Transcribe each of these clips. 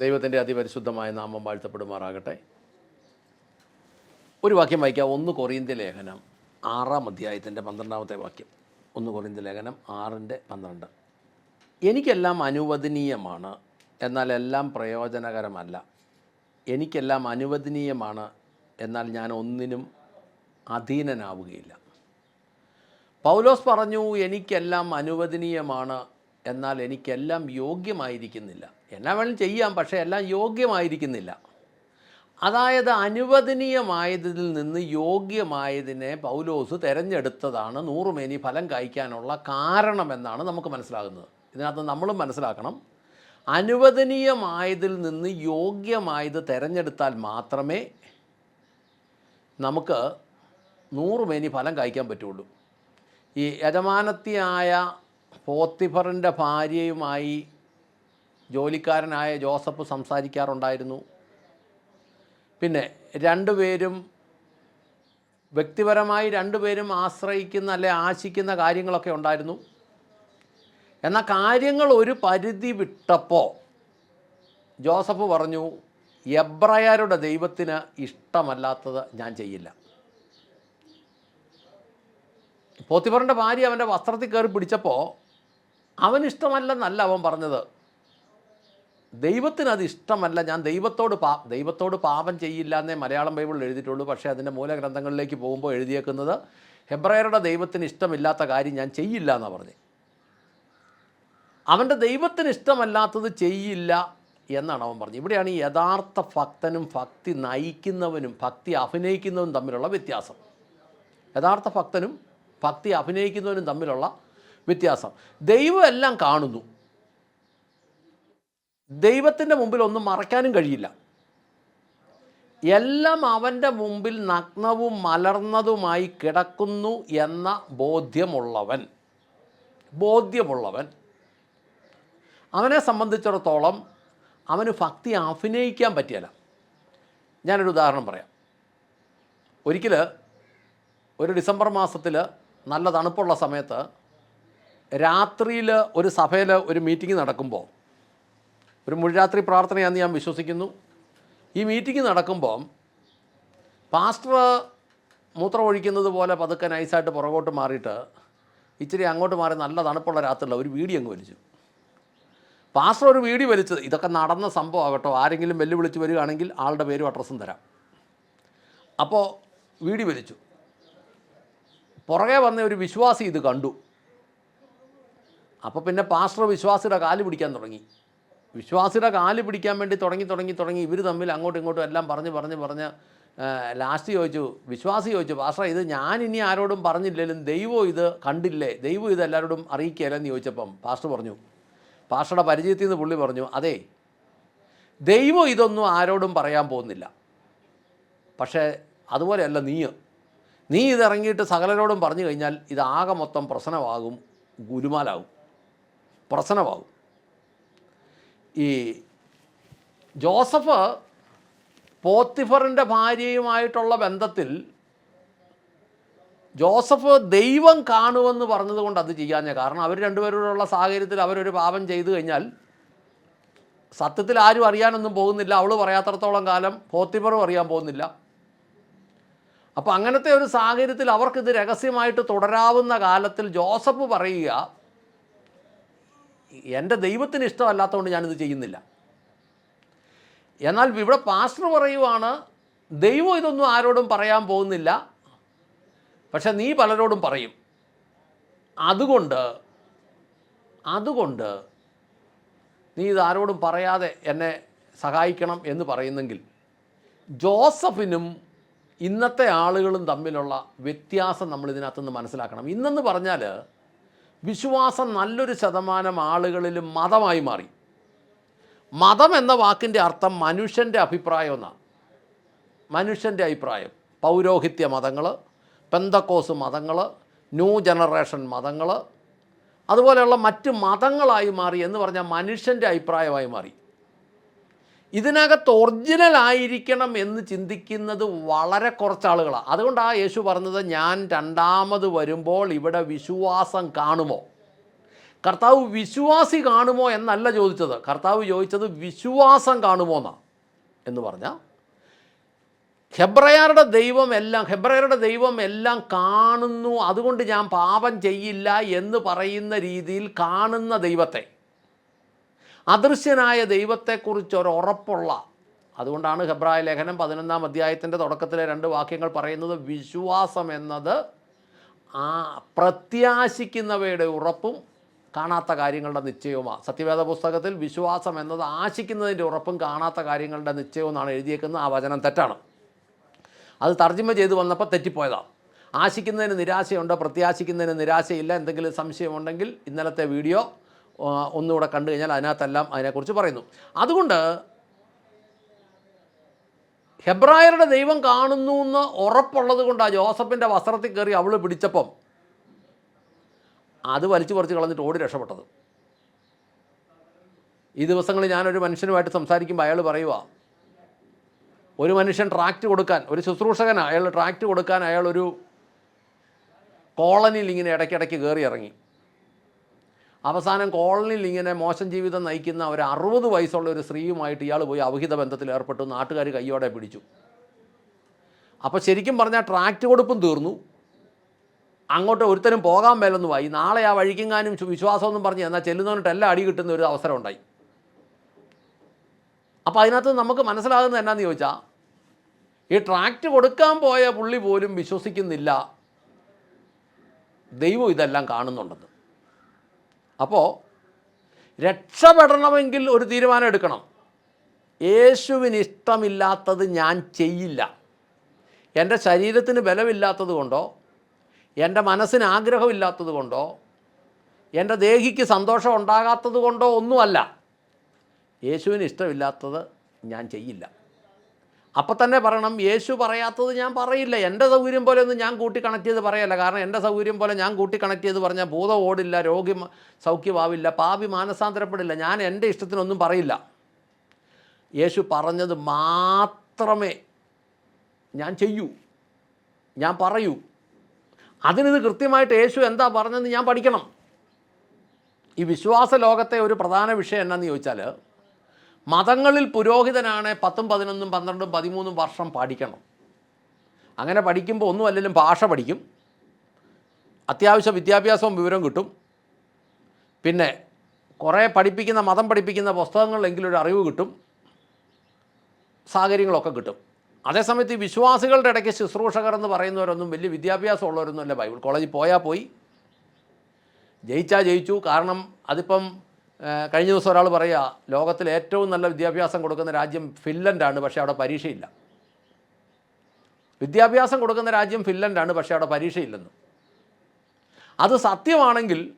ദൈവത്തിന്റെ അതിപരിശുദ്ധമായ നാമം വാഴ്ത്തപ്പെടുമാറാകട്ടെ. ഒരു വാക്യം വായിക്കാം. ഒന്ന് കൊറിയന്ത്യ ലേഖനം ആറാം അധ്യായത്തിന്റെ പന്ത്രണ്ടാമത്തെ വാക്യം. ഒന്ന് കൊറിയന്ത്യ ലേഖനം ആറിന്റെ പന്ത്രണ്ട്. എനിക്കെല്ലാം അനുവദനീയമാണ് എന്നാൽ എല്ലാം പ്രയോജനകരമല്ല. എനിക്കെല്ലാം അനുവദനീയമാണ് എന്നാൽ ഞാൻ ഒന്നിനും അധീനനാവുകയില്ല. പൗലോസ് പറഞ്ഞു എനിക്കെല്ലാം അനുവദനീയമാണ് എന്നാൽ എനിക്കെല്ലാം യോഗ്യമായിരിക്കുന്നില്ല. എന്നാ വേണം ചെയ്യാം പക്ഷേ എല്ലാം യോഗ്യമായിരിക്കുന്നില്ല. അതായത് അനുവദനീയമായതിൽ നിന്ന് യോഗ്യമായതിനെ പൗലോസ് തിരഞ്ഞെടുത്തതാണ് നൂറുമേനി ഫലം കായ്ക്കാനുള്ള കാരണമെന്നാണ് നമുക്ക് മനസ്സിലാകുന്നത്. ഇതിനകത്ത് നമ്മളും മനസ്സിലാക്കണം. അനുവദനീയമായതിൽ നിന്ന് യോഗ്യമായത് തിരഞ്ഞെടുത്താൽ മാത്രമേ നമുക്ക് നൂറുമേനി ഫലം കായ്ക്കാൻ പറ്റുള്ളൂ. ഈ യജമാനത്തിയായ പോത്തിഫറിന്റെ ഭാര്യയുമായി ജോലിക്കാരനായ ജോസഫ് സംസാരിക്കാറുണ്ടായിരുന്നു. പിന്നെ രണ്ടുപേരും വ്യക്തിപരമായി രണ്ടുപേരും ആശ്രയിക്കുന്ന അല്ലെ ആശിക്കുന്ന കാര്യങ്ങളൊക്കെ ഉണ്ടായിരുന്നു. എന്നാൽ കാര്യങ്ങൾ ഒരു പരിധി വിട്ടപ്പോൾ ജോസഫ് പറഞ്ഞു എബ്രയരുടെ ദൈവത്തിന് ഇഷ്ടമല്ലാത്തത് ഞാൻ ചെയ്യില്ല. പോത്തിഫറിന്റെ ഭാര്യ അവന്റെ വസ്ത്രത്തിൽ കയറി പിടിച്ചപ്പോൾ അവനിഷ്ടമല്ലെന്നല്ല അവൻ പറഞ്ഞത്. ദൈവത്തിന് അത് ഇഷ്ടമല്ല. ഞാൻ ദൈവത്തോട് പാ ദൈവത്തോട് പാപം ചെയ്യില്ല എന്നേ മലയാളം ബൈബിളിൽ എഴുതിയിട്ടുള്ളൂ. പക്ഷേ അതിന്റെ മൂലഗ്രന്ഥങ്ങളിലേക്ക് പോകുമ്പോൾ എഴുതിയേക്കുന്നത് ഹെബ്രയറുടെ ദൈവത്തിന് ഇഷ്ടമില്ലാത്ത കാര്യം ഞാൻ ചെയ്യില്ല എന്നാണ് പറഞ്ഞത് അവന്റെ ദൈവത്തിന് ഇഷ്ടമല്ലാത്തത് ചെയ്യില്ല എന്നാണ് അവൻ പറഞ്ഞത്. ഇവിടെയാണ് ഈ യഥാർത്ഥ ഭക്തനും ഭക്തി നയിക്കുന്നവനും ഭക്തി അഭിനയിക്കുന്നവനും തമ്മിലുള്ള വ്യത്യാസം. യഥാർത്ഥ ഭക്തനും ഭക്തി അഭിനയിക്കുന്നവനും തമ്മിലുള്ള വ്യത്യാസം. ദൈവം എല്ലാം കാണുന്നു. ദൈവത്തിന്റെ മുമ്പിൽ ഒന്നും മറയ്ക്കാനും കഴിയില്ല. എല്ലാം അവന്റെ മുമ്പിൽ നഗ്നവും മലർന്നതുമായി കിടക്കുന്നു എന്ന ബോധ്യമുള്ളവൻ. ബോധ്യമുള്ളവൻ. അവനെ സംബന്ധിച്ചിടത്തോളം അവന് ഭക്തി അഭിനയിക്കാൻ പറ്റിയല്ല. ഞാനൊരു ഉദാഹരണം പറയാം. ഒരിക്കൽ ഒരു ഡിസംബർ മാസത്തിൽ നല്ല തണുപ്പുള്ള സമയത്ത് രാത്രിയിൽ ഒരു സഭയിൽ ഒരു മീറ്റിംഗ് നടക്കുമ്പോൾ ഒരു മുഴുരാത്രി പ്രാർത്ഥനയാണെന്ന് ഞാൻ വിശ്വസിക്കുന്നു. ഈ മീറ്റിംഗ് നടക്കുമ്പം പാസ്റ്റർ മൂത്രം ഒഴിക്കുന്നത് പോലെ പതുക്കെ നൈസായിട്ട് പുറകോട്ട് മാറിയിട്ട് ഇച്ചിരി അങ്ങോട്ട് മാറി നല്ല തണുപ്പുള്ള രാത്രിയുള്ള ഒരു വീടി അങ്ങ് വലിച്ചു. പാസ്റ്റർ ഒരു വീടി വലിച്ചത് ഇതൊക്കെ നടന്ന സംഭവം കേട്ടോ ആരെങ്കിലും വെല്ലുവിളിച്ച് വരികയാണെങ്കിൽ ആളുടെ പേരും അഡ്രസ്സും തരാം. അപ്പോൾ വീടി വലിച്ചു. പുറകെ വന്ന ഒരു വിശ്വാസി ഇത് കണ്ടു. അപ്പോൾ പിന്നെ പാസ്റ്റർ വിശ്വാസിയുടെ കാൽ പിടിക്കാൻ തുടങ്ങി. വിശ്വാസിയുടെ കാൽ പിടിക്കാൻ വേണ്ടി തുടങ്ങി തുടങ്ങി തുടങ്ങി ഇവർ തമ്മിൽ അങ്ങോട്ടും ഇങ്ങോട്ടും എല്ലാം പറഞ്ഞ് പറഞ്ഞ് പറഞ്ഞ് ലാസ്റ്റ് ചോദിച്ചു വിശ്വാസി ചോദിച്ചു പാസ്റ്റർ ഇത് ഞാൻ ഇനി ആരോടും പറഞ്ഞില്ലെങ്കിലും ദൈവം ഇത് കണ്ടില്ലേ? ദൈവം ഇത് എല്ലാവരോടും അറിയിക്കുകയല്ലെന്ന് ചോദിച്ചപ്പം പാസ്റ്റർ പറഞ്ഞു. പാസ്റ്ററുടെ പരിചയത്തിൽ നിന്ന് പുള്ളി പറഞ്ഞു അതെ ദൈവം ഇതൊന്നും ആരോടും പറയാൻ പോകുന്നില്ല. പക്ഷേ അതുപോലെയല്ല നീ. നീ ഇതിറങ്ങിയിട്ട് സകലരോടും പറഞ്ഞു കഴിഞ്ഞാൽ ഇതാകെ മൊത്തം പ്രശ്നമാകും ഗുരുമാലാകും. പ്രശ്നമാകും. ഈ ജോസഫ് പോത്തിഫറിന്റെ ഭാര്യയുമായിട്ടുള്ള ബന്ധത്തിൽ ജോസഫ് ദൈവം കാണുമെന്ന് പറഞ്ഞതുകൊണ്ട് അത് ചെയ്യാഞ്ഞ കാരണം അവർ രണ്ടുപേരോടുള്ള സാഹചര്യത്തിൽ അവരൊരു പാപം ചെയ്തു കഴിഞ്ഞാൽ സത്യത്തിൽ ആരും അറിയാനൊന്നും പോകുന്നില്ല. അവൾ പറയാത്തടത്തോളം കാലം പോത്തിഫറും അറിയാൻ പോകുന്നില്ല. അപ്പോൾ അങ്ങനത്തെ ഒരു സാഹചര്യത്തിൽ അവർക്കിത് രഹസ്യമായിട്ട് തുടരാവുന്ന കാലത്തിൽ ജോസഫ് പറയുക എന്റെ ദൈവത്തിന് ഇഷ്ടമല്ലാത്തതുകൊണ്ട് ഞാനിത് ചെയ്യുന്നില്ല. എന്നാൽ ഇവിടെ പാസ്റ്റർ പറയുവാണ് ദൈവം ഇതൊന്നും ആരോടും പറയാൻ പോകുന്നില്ല പക്ഷെ നീ പലരോടും പറയും. അതുകൊണ്ട് അതുകൊണ്ട് നീ ഇത് ആരോടും പറയാതെ എന്നെ സഹായിക്കണം എന്ന് പറയുന്നെങ്കിൽ ജോസഫിനും ഇന്നത്തെ ആളുകളും തമ്മിലുള്ള വ്യത്യാസം നമ്മൾ ഇതിനകത്തുനിന്ന് മനസ്സിലാക്കണം. ഇന്നെന്ന് പറഞ്ഞാൽ വിശ്വാസം നല്ലൊരു ശതമാനം ആളുകളിൽ മതമായി മാറി. മതം എന്ന വാക്കിന്റെ അർത്ഥം മനുഷ്യന്റെ അഭിപ്രായം എന്നാണ്. മനുഷ്യന്റെ അഭിപ്രായം. പൗരോഹിത്യ മതങ്ങൾ പെന്തക്കോസ് മതങ്ങൾ ന്യൂ ജനറേഷൻ മതങ്ങൾ അതുപോലെയുള്ള മറ്റ് മതങ്ങളായി മാറി എന്ന് പറഞ്ഞാൽ മനുഷ്യന്റെ അഭിപ്രായമായി മാറി. ഇതിനകത്ത് ഒറിജിനൽ ആയിരിക്കണം എന്ന് ചിന്തിക്കുന്നത് വളരെ കുറച്ച് ആളുകളാണ് അതുകൊണ്ടാണ് യേശു പറഞ്ഞത് ഞാൻ രണ്ടാമത് വരുമ്പോൾ ഇവിടെ വിശ്വാസം കാണുമോ? കർത്താവ് വിശ്വാസി കാണുമോ എന്നല്ല ചോദിച്ചത്. കർത്താവ് ചോദിച്ചത് വിശ്വാസം കാണുമോ എന്നാ എന്ന് പറഞ്ഞാൽ ഹെബ്രയരുടെ ദൈവം എല്ലാം ഹെബ്രയരുടെ ദൈവം എല്ലാം കാണുന്നു അതുകൊണ്ട് ഞാൻ പാപം ചെയ്യില്ല എന്ന് പറയുന്ന രീതിയിൽ കാണുന്ന ദൈവത്തെ. അദൃശ്യനായ ദൈവത്തെക്കുറിച്ച് ഒരു ഉറപ്പുള്ള അതുകൊണ്ടാണ് ഹെബ്രായ ലേഖനം പതിനൊന്നാം അധ്യായത്തിന്റെ തുടക്കത്തിലെ രണ്ട് വാക്യങ്ങൾ പറയുന്നത് വിശ്വാസം എന്നത് ആ പ്രത്യാശിക്കുന്നവയുടെ ഉറപ്പും കാണാത്ത കാര്യങ്ങളുടെ നിശ്ചയവുമാണ്. സത്യവേദ പുസ്തകത്തിൽ വിശ്വാസം എന്നത് ആശിക്കുന്നതിന്റെ ഉറപ്പും കാണാത്ത കാര്യങ്ങളുടെ നിശ്ചയവും എന്നാണ് എഴുതിയേക്കുന്നത്. ആ വചനം തെറ്റാണ്. അത് തർജിമ ചെയ്ത് വന്നപ്പോൾ തെറ്റിപ്പോയതാണ്. ആശിക്കുന്നതിന് നിരാശയുണ്ട്? പ്രത്യാശിക്കുന്നതിന് നിരാശയില്ല? എന്തെങ്കിലും സംശയമുണ്ടെങ്കിൽ ഇന്നലത്തെ വീഡിയോ ഒന്നുകൂടെ കണ്ടു കഴിഞ്ഞാൽ അതിനകത്തെല്ലാം അതിനെക്കുറിച്ച് പറയുന്നു. അതുകൊണ്ട് ഹെബ്രായരുടെ ദൈവം കാണുന്നു എന്ന് ഉറപ്പുള്ളത് കൊണ്ട് ആ ജോസഫിന്റെ വസ്ത്രത്തിൽ കയറി അവൾ പിടിച്ചപ്പം അത് വലിച്ചു പറിച്ച് കളഞ്ഞിട്ട് ഓടി രക്ഷപ്പെട്ടത്. ഈ ദിവസങ്ങളിൽ ഞാനൊരു മനുഷ്യനുമായിട്ട് സംസാരിക്കുമ്പോൾ അയാൾ പറയുക ഒരു മനുഷ്യൻ ട്രാക്ട് കൊടുക്കാൻ ഒരു ശുശ്രൂഷകനാണ് അയാൾ ട്രാക്ട് കൊടുക്കാൻ അയാളൊരു കോളനിയിൽ ഇങ്ങനെ ഇടയ്ക്കിടയ്ക്ക് കയറി ഇറങ്ങി. അവസാനം കോളനിയിൽ ഇങ്ങനെ മോശം ജീവിതം നയിക്കുന്ന ഒരു അറുപത് വയസ്സുള്ള ഒരു സ്ത്രീയുമായിട്ട് ഇയാൾ പോയി അവഹിത ബന്ധത്തിൽ ഏർപ്പെട്ടു. നാട്ടുകാർ കയ്യോടെ പിടിച്ചു. അപ്പോൾ ശരിക്കും പറഞ്ഞാൽ ട്രാക്റ്റ് കൊടുപ്പും തീർന്നു. അങ്ങോട്ട് ഒരുത്തരും പോകാൻ മേലൊന്നും ആയി. നാളെ ആ വഴിക്കെങ്ങാനും വിശ്വാസമൊന്നും പറഞ്ഞ് എന്നാൽ ചെല്ലുന്നവനിട്ട് എല്ലാം അടി കിട്ടുന്ന ഒരു അവസരം ഉണ്ടായി. അപ്പോൾ അതിനകത്ത് നമുക്ക് മനസ്സിലാകുന്നത് എന്നാന്ന് ചോദിച്ചാൽ ഈ ട്രാക്റ്റ് കൊടുക്കാൻ പോയ പുള്ളി പോലും വിശ്വസിക്കുന്നില്ല. ദൈവം ഇതെല്ലാം കാണുന്നുണ്ടെന്ന്. അപ്പോൾ രക്ഷപ്പെടണമെങ്കിൽ ഒരു തീരുമാനം എടുക്കണം. യേശുവിന് ഇഷ്ടമില്ലാത്തത് ഞാൻ ചെയ്യില്ല. എന്റെ ശരീരത്തിന് ബലമില്ലാത്തത് കൊണ്ടോ എന്റെ മനസ്സിന് ആഗ്രഹമില്ലാത്തത് കൊണ്ടോ എന്റെ ദേഹിക്ക് സന്തോഷം ഉണ്ടാകാത്തത് കൊണ്ടോ ഒന്നുമല്ല. യേശുവിന് ഇഷ്ടമില്ലാത്തത് ഞാൻ ചെയ്യില്ല. അപ്പം തന്നെ പറയണം യേശു പറയാത്തത് ഞാൻ പറയില്ല. എന്റെ സൗകര്യം പോലെ ഒന്നും ഞാൻ കൂട്ടി കണക്ട് ചെയ്ത് പറയല്ല. കാരണം എന്റെ സൗകര്യം പോലെ ഞാൻ കൂട്ടി കണക്ട് ചെയ്ത് പറഞ്ഞാൽ ഭൂതം ഓടില്ല രോഗി സൗഖ്യമാവില്ല പാപി മാനസാന്തരപ്പെടില്ല. ഞാൻ എന്റെ ഇഷ്ടത്തിനൊന്നും പറയില്ല. യേശു പറഞ്ഞത് മാത്രമേ ഞാൻ ചെയ്യൂ. ഞാൻ പറയൂ. അതിനിത് കൃത്യമായിട്ട് യേശു എന്താ പറഞ്ഞതെന്ന് ഞാൻ പഠിക്കണം. ഈ വിശ്വാസ ലോകത്തെ ഒരു പ്രധാന വിഷയം എന്നാന്ന് ചോദിച്ചാൽ മതങ്ങളിൽ പുരോഹിതനാണ് പത്തും പതിനൊന്നും പന്ത്രണ്ടും പതിമൂന്നും വർഷം പഠിക്കണം. അങ്ങനെ പഠിക്കുമ്പോൾ ഒന്നുമല്ലെങ്കിലും ഭാഷ പഠിക്കും. അത്യാവശ്യം വിദ്യാഭ്യാസവും വിവരം കിട്ടും. പിന്നെ കുറേ പഠിപ്പിക്കുന്ന മതം പഠിപ്പിക്കുന്ന പുസ്തകങ്ങളിലെങ്കിലും ഒരു അറിവ് കിട്ടും. സാഹചര്യങ്ങളൊക്കെ കിട്ടും. അതേസമയത്ത് ഈ വിശ്വാസികളുടെ ഇടയ്ക്ക് ശുശ്രൂഷകർ എന്ന് പറയുന്നവരൊന്നും വലിയ വിദ്യാഭ്യാസം ഉള്ളവരൊന്നും അല്ല ബൈബിൾ കോളേജിൽ പോയാൽ പോയി. ജയിച്ചാൽ ജയിച്ചു. കാരണം അതിപ്പം കഴിഞ്ഞ ദിവസം ഒരാൾ പറയുക ലോകത്തിൽ ഏറ്റവും നല്ല വിദ്യാഭ്യാസം കൊടുക്കുന്ന രാജ്യം ഫിൻലൻഡാണ് പക്ഷേ അവിടെ പരീക്ഷയില്ല. വിദ്യാഭ്യാസം കൊടുക്കുന്ന രാജ്യം ഫിൻലൻഡാണ് പക്ഷേ അവിടെ പരീക്ഷയില്ലെന്ന്. അത് സത്യമാണെങ്കിൽ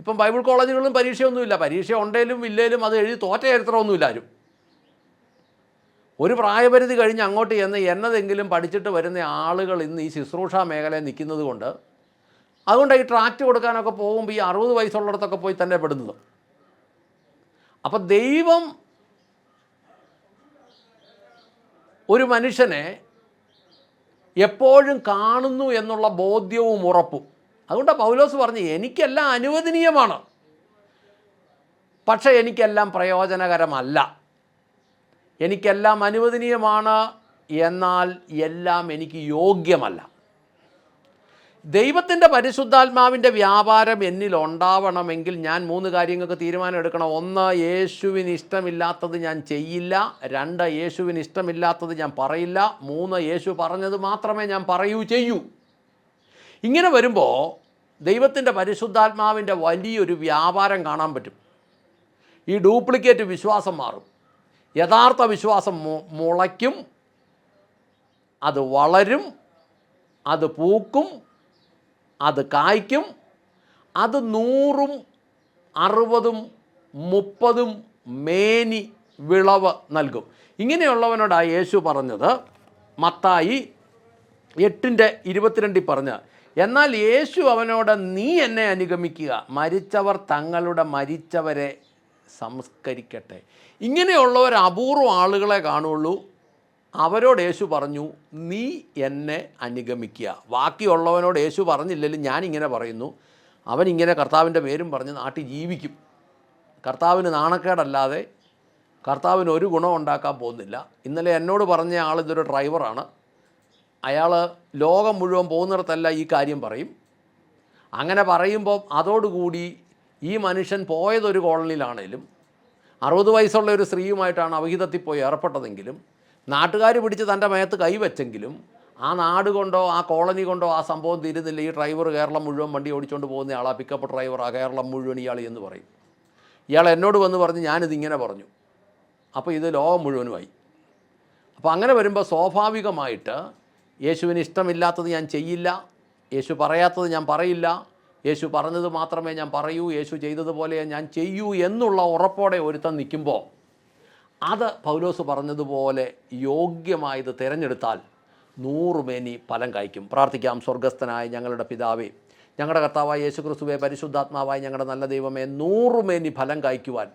ഇപ്പം ബൈബിൾ കോളേജുകളിലും പരീക്ഷയൊന്നുമില്ല. പരീക്ഷ ഉണ്ടെങ്കിലും ഇല്ലേലും അത് എഴുതി തോറ്റ ചരിത്രമൊന്നുമില്ല ആരും. ഒരു പ്രായപരിധി കഴിഞ്ഞ് അങ്ങോട്ട് ചെന്ന് എന്നതെങ്കിലും പഠിച്ചിട്ട് വരുന്ന ആളുകൾ ഇന്ന് ഈ ശുശ്രൂഷ മേഖലയിൽ നിൽക്കുന്നത് കൊണ്ട് അതുകൊണ്ട് ഈ ട്രാക്ട് കൊടുക്കാനൊക്കെ പോകുമ്പോൾ ഈ അറുപത് വയസ്സുള്ളിടത്തൊക്കെ പോയി തന്നെ പെടുന്നത്. അപ്പം ദൈവം ഒരു മനുഷ്യനെ എപ്പോഴും കാണുന്നു എന്നുള്ള ബോധ്യവും ഉറപ്പും. അതുകൊണ്ടാണ് പൗലോസ് പറഞ്ഞു എനിക്കെല്ലാം അനുവദനീയമാണ്. പക്ഷേ എനിക്കെല്ലാം പ്രയോജനകരമല്ല. എനിക്കെല്ലാം അനുവദനീയമാണ്. എന്നാൽ എല്ലാം എനിക്ക് യോഗ്യമല്ല. ദൈവത്തിന്റെ പരിശുദ്ധാത്മാവിന്റെ വ്യാപാരം എന്നിൽ ഉണ്ടാവണമെങ്കിൽ ഞാൻ മൂന്ന് കാര്യങ്ങൾക്ക് തീരുമാനം എടുക്കണം. ഒന്ന് യേശുവിന് ഇഷ്ടമില്ലാത്തത് ഞാൻ ചെയ്യില്ല. രണ്ട് യേശുവിന് ഇഷ്ടമില്ലാത്തത് ഞാൻ പറയില്ല. മൂന്ന് യേശു പറഞ്ഞത് മാത്രമേ ഞാൻ പറയൂ ചെയ്യൂ. ഇങ്ങനെ വരുമ്പോൾ ദൈവത്തിന്റെ പരിശുദ്ധാത്മാവിന്റെ വലിയൊരു വ്യാപാരം കാണാൻ പറ്റും. ഈ ഡ്യൂപ്ലിക്കേറ്റ് വിശ്വാസം മാറും. യഥാർത്ഥ വിശ്വാസം മുളയ്ക്കും അത് വളരും അത് പൂക്കും അത് കായ്ക്കും അത് നൂറും അറുപതും മുപ്പതും മേനി വിളവ് നൽകും. ഇങ്ങനെയുള്ളവനോടാണ് യേശു പറഞ്ഞത്. മത്തായി എട്ടിന്റെ ഇരുപത്തിരണ്ടിൽ പറഞ്ഞ് എന്നാൽ യേശു അവനോട് നീ എന്നെ അനുഗമിക്കുക. മരിച്ചവർ തങ്ങളുടെ മരിച്ചവരെ സംസ്കരിക്കട്ടെ. ഇങ്ങനെയുള്ളവർ അപൂർവ ആളുകളെ കാണുള്ളൂ. അവരോട് യേശു പറഞ്ഞു നീ എന്നെ അനുഗമിക്കുക. ബാക്കിയുള്ളവനോട് യേശു പറഞ്ഞില്ലെങ്കിലും ഞാനിങ്ങനെ പറയുന്നു. അവനിങ്ങനെ കർത്താവിന്റെ പേരും പറഞ്ഞ് നാട്ടിൽ ജീവിക്കും. കർത്താവിന് നാണക്കേടല്ലാതെ കർത്താവിന് ഒരു ഗുണം ഉണ്ടാക്കാൻ പോകുന്നില്ല. ഇന്നലെ എന്നോട് പറഞ്ഞ ആൾ ഇതൊരു ഡ്രൈവറാണ്. അയാൾ ലോകം മുഴുവൻ പോകുന്നിടത്തല്ല ഈ കാര്യം പറയും. അങ്ങനെ പറയുമ്പോൾ അതോടുകൂടി ഈ മനുഷ്യൻ പോയതൊരു കോളനിയിലാണേലും അറുപത് വയസ്സുള്ള ഒരു സ്ത്രീയുമായിട്ടാണ് അവിഹിതത്തിൽ പോയി ഏർപ്പെട്ടതെങ്കിലും നാട്ടുകാർ പിടിച്ച് തന്റെ മേത്ത് കൈവച്ചെങ്കിലും ആ നാട് കൊണ്ടോ ആ കോളനി കൊണ്ടോ ആ സംഭവം തീരുന്നില്ല ഈ ഡ്രൈവർ കേരളം മുഴുവൻ വണ്ടി ഓടിച്ചുകൊണ്ട് പോകുന്ന ആളാ പിക്കപ്പ് ഡ്രൈവർ ആ കേരളം മുഴുവൻ ഇയാൾ എന്ന് പറയും. ഇയാൾ എന്നോട് വന്ന് പറഞ്ഞ് ഞാനിതിങ്ങനെ പറഞ്ഞു. അപ്പോൾ ഇത് ലോകം മുഴുവനുമായി. അപ്പോൾ അങ്ങനെ വരുമ്പോൾ സ്വാഭാവികമായിട്ട് യേശുവിന് ഇഷ്ടമില്ലാത്തത് ഞാൻ ചെയ്യില്ല യേശു പറയാത്തത് ഞാൻ പറയില്ല യേശു പറഞ്ഞത് മാത്രമേ ഞാൻ പറയൂ യേശു ചെയ്തതുപോലെ ഞാൻ ചെയ്യൂ എന്നുള്ള ഉറപ്പോടെ ഒരുത്തൻ നിൽക്കുമ്പോൾ അത് പൗലോസ് പറഞ്ഞതുപോലെ യോഗ്യമായത് തിരഞ്ഞെടുത്താൽ നൂറുമേനി ഫലം കായ്ക്കും. പ്രാർത്ഥിക്കാം സ്വർഗസ്ഥനായ ഞങ്ങളുടെ പിതാവേ ഞങ്ങളുടെ കർത്താവായ യേശു ക്രിസ്തുവെ പരിശുദ്ധാത്മാവായ ഞങ്ങളുടെ നല്ല ദൈവമേ നൂറുമേനി ഫലം കായ്ക്കുവാൻ.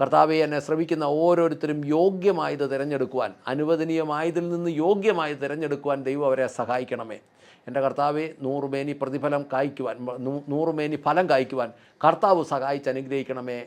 കർത്താവെ എന്നെ ശ്രമിക്കുന്ന ഓരോരുത്തരും യോഗ്യമായത് തിരഞ്ഞെടുക്കുവാൻ അനുവദനീയമായതിൽ നിന്ന് യോഗ്യമായത് തിരഞ്ഞെടുക്കുവാൻ ദൈവം അവരെ സഹായിക്കണമേ. എന്റെ കർത്താവെ നൂറുമേനി പ്രതിഫലം കായ്ക്കുവാൻ നൂറുമേനി ഫലം കായ്ക്കുവാൻ കർത്താവ് സഹായിച്ച് അനുഗ്രഹിക്കണമേ.